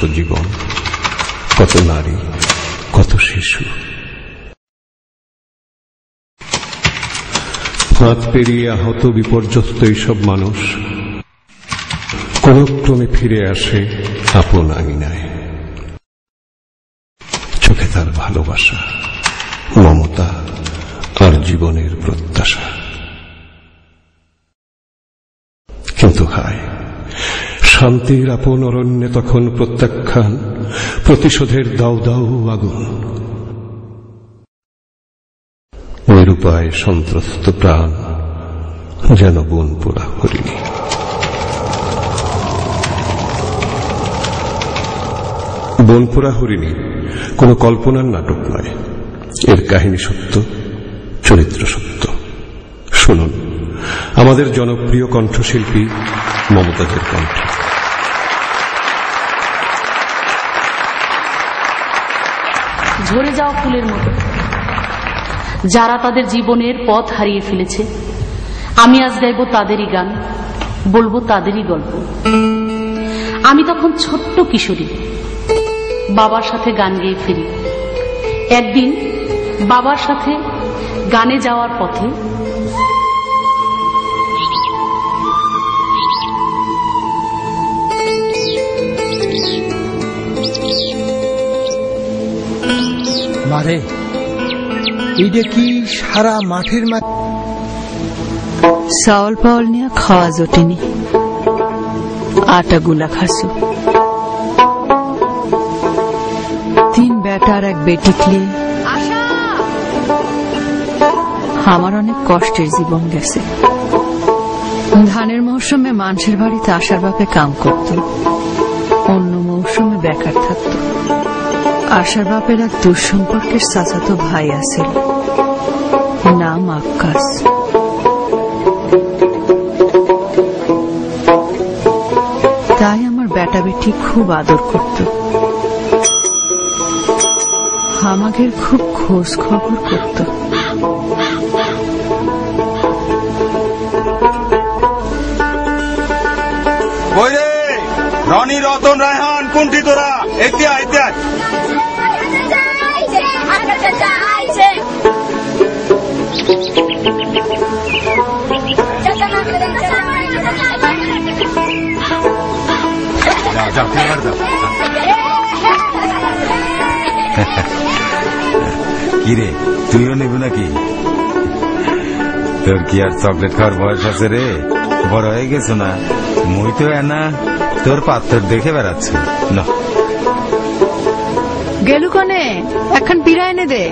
কত জীবন, কত নারী, কত শিশু। হাত পেরিয়ে আহত বিপর্যস্ত এইসব মানুষ কোন ক্রমে ফিরে আসে আপন আঙিনায়। চোখে তার ভালোবাসা, মমতা আর জীবনের প্রত্যাশা। শান্তির আপন অরণ্যে তখন প্রত্যাখ্যান, প্রতিশোধের দাউ দাউ আগুন। নিরুপায় সন্ত্রস্ত প্রাণ যেন বন পোড়া হরিণী বনপুরা হরিণী, কোন কল্পনার নাটক নয়। এর কাহিনী সত্য, চরিত্র সত্য। শুনুন। আমাদের জনপ্রিয় কণ্ঠশিল্পী মমতাজের কণ্ঠ। ঝরে যাওয়া ফুলের মতো। যারা তাদের জীবনের পথ হারিয়ে ফেলেছে, আমি আজ গাইব তাদেরই গান, বলব তাদেরই গল্প। আমি তখন ছোট্ট কিশোরী, বাবার সাথে গান গেয়ে ফিরি। একদিন বাবার সাথে গানে যাওয়ার পথে মারে এইটা কি সারা মাঠের মাঠ চাউল পাউল নিয়ে খাওয়া জোটেনি। আটা গুলা খাসু। তিন বেটা আর এক বেটিকলে আমার অনেক কষ্টের জীবন গেছে। ধানের মৌসুমে মানুষের বাড়িতে আসার বাপে কাম করত। অন্য মৌসুমে বেকার থাকত। আশার বাপের এক দুঃসম্পর্কের চাচাতো ভাই আছে নাম আক্কাস। তাই আমার বেটা বেটি খুব আদর করত। আমাকে খুব খোঁজ খবর করত। রনি, রতন, রায়হান, কোনটি তোরা এতে আইতে যাও যাও কি রে, তুইও নিব নাকি? তোর কি আর চকলেট খাওয়ার বয়স আছে রে? বড় হয়ে গেছো না? মুই তো এনা। তোর পাত্র দেখে বেড়াচ্ছি। না গেলু কনে এখন পিড়া এনে দে।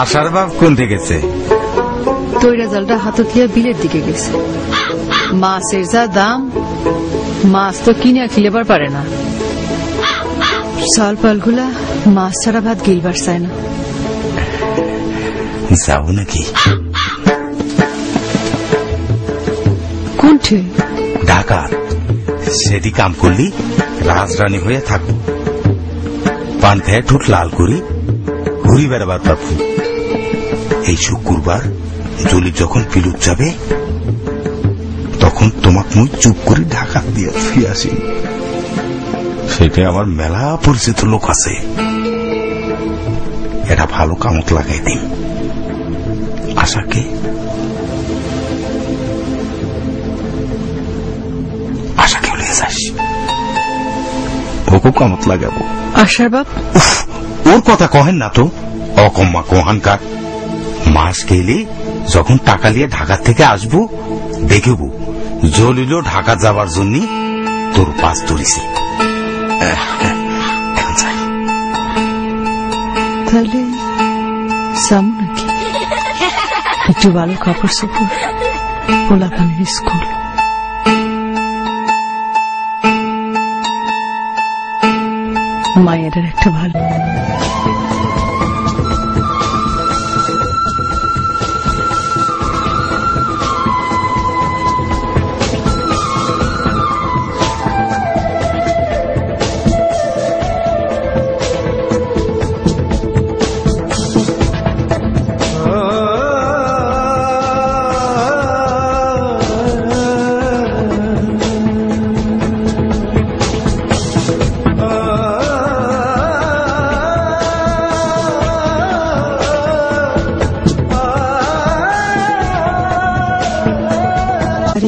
আশার বাপ কোন গেছে? তৈরা জলটা হাতত লিয়া বিলের দিকে গেছে। মাছের যা দাম মাছ তো কিনে খিলেবার পারে না। চাল পালগুলা মাছ ছাড়া ভাত গিলবার চায় না যাও নাকি কোনঠে ঢাকা সেটি কাম করলি রাজরানী হয়ে থাকব পান খেয়ে ঠোঁট লাল করি ঘুরি বেড়াবার পারব এই শুক্রবার জলি যখন পিলুত যাবে তখন তোমাক মুই চুপ করে ঢাকা দিয়ে ফিরে আসি সেটা আমার মেলা পরিচিত লোক আছে। এটা ভালো কামত লাগাই দিন। আশাকে আশাকে লিয়ে যাস। ওকে কামত লাগাবো। আশার বাপ? ওর কথা কহেন না তো। অকম্মা কোহানকার মাস গেলে যখন টাকা নিয়ে ঢাকা থেকে আসব দেখব জলিল ঢাকা যাবার জন্য তোর এখন যাই তাহলে যাব নাকি একটু ভালো কাপড় চোপড় পোলাপানের স্কুল মায়ের একটা ভালো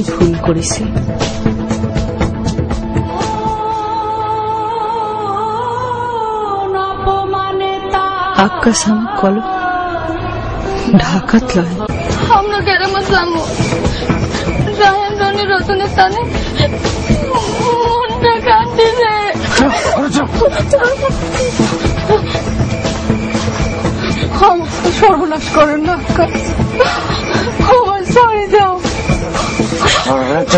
ভারী ভুল করেছি। আকাশ আমার কল ঢাকাত লয়। আমরা গ্রামে রাহেন রনি রতনের টানে মনটা সর্বনাশ করেন না, আকাশ।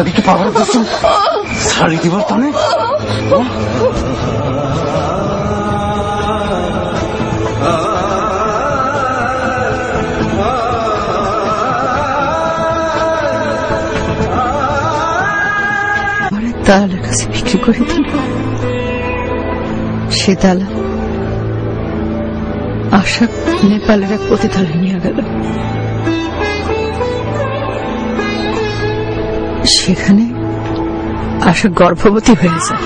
যদি কি পাগল করছ শাড়ি দিব তানে দালালের কাছে বিক্রি করে দিল সে দালাল আশা নেপালের এক পতিতালে নিয়ে গেল। সেখানে আশা গর্ভবতী হয়ে যায়।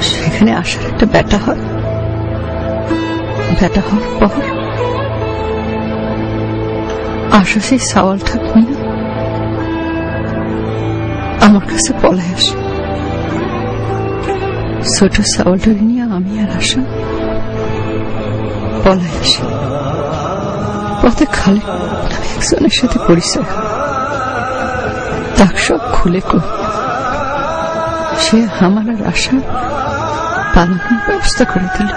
সেখানে আসার একটা ব্যাটা হয়। ব্যাটা হওয়ার পর আশা সেই সাওয়ালটা নিয়ে আমার কাছে পলায় আসে। ছোট সাওয়ালটাকে নিয়ে আমি আর আশা পলায় আসি। পথে খালি একজনের সাথে পরিচয় তাক সব খুলে কই। সে আমার আর আশা পালানোর ব্যবস্থা করে দিল।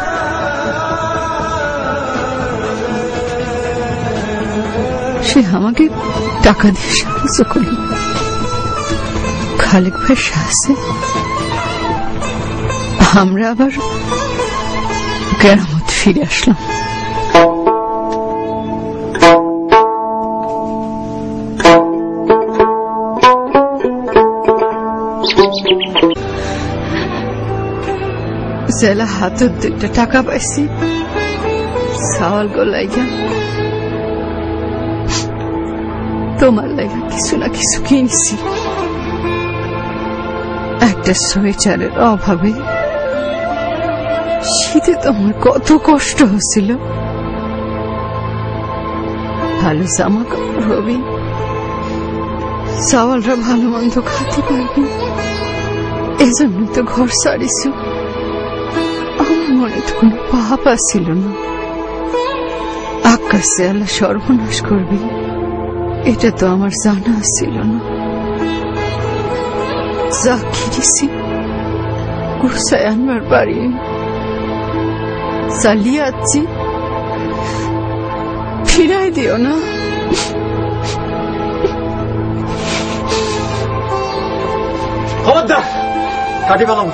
সে আমাকে টাকা দিয়ে সাহায্য করল খালেক ভাই সাহায্যে আমরা আবার কেরামত ফিরে আসলাম। জেলা হাতের দুইটা টাকা পাইছি। সাওয়াল গো লাইগা। তোমার লাইগা কিছু না কিছু কিনছি। একটা সোয়েটারের অভাবে শীতে তোমার কত কষ্ট হচ্ছিল। ভালো জামা কাপড় হবে। চাওয়ালরা ভালো মন্দ খাতে পারবে। এজন্য তো ঘর সারিছ আমার মনে তো কোনো পাপ ছিল না। আকাশে আল্লাহ সর্বনাশ করবি, এটা তো আমার জানা ছিল না। কিনেছি গুসায় আনবার বাড়ি চালিয়ে আছি ফিরাই দিও না খবরদার কাটি পেলাম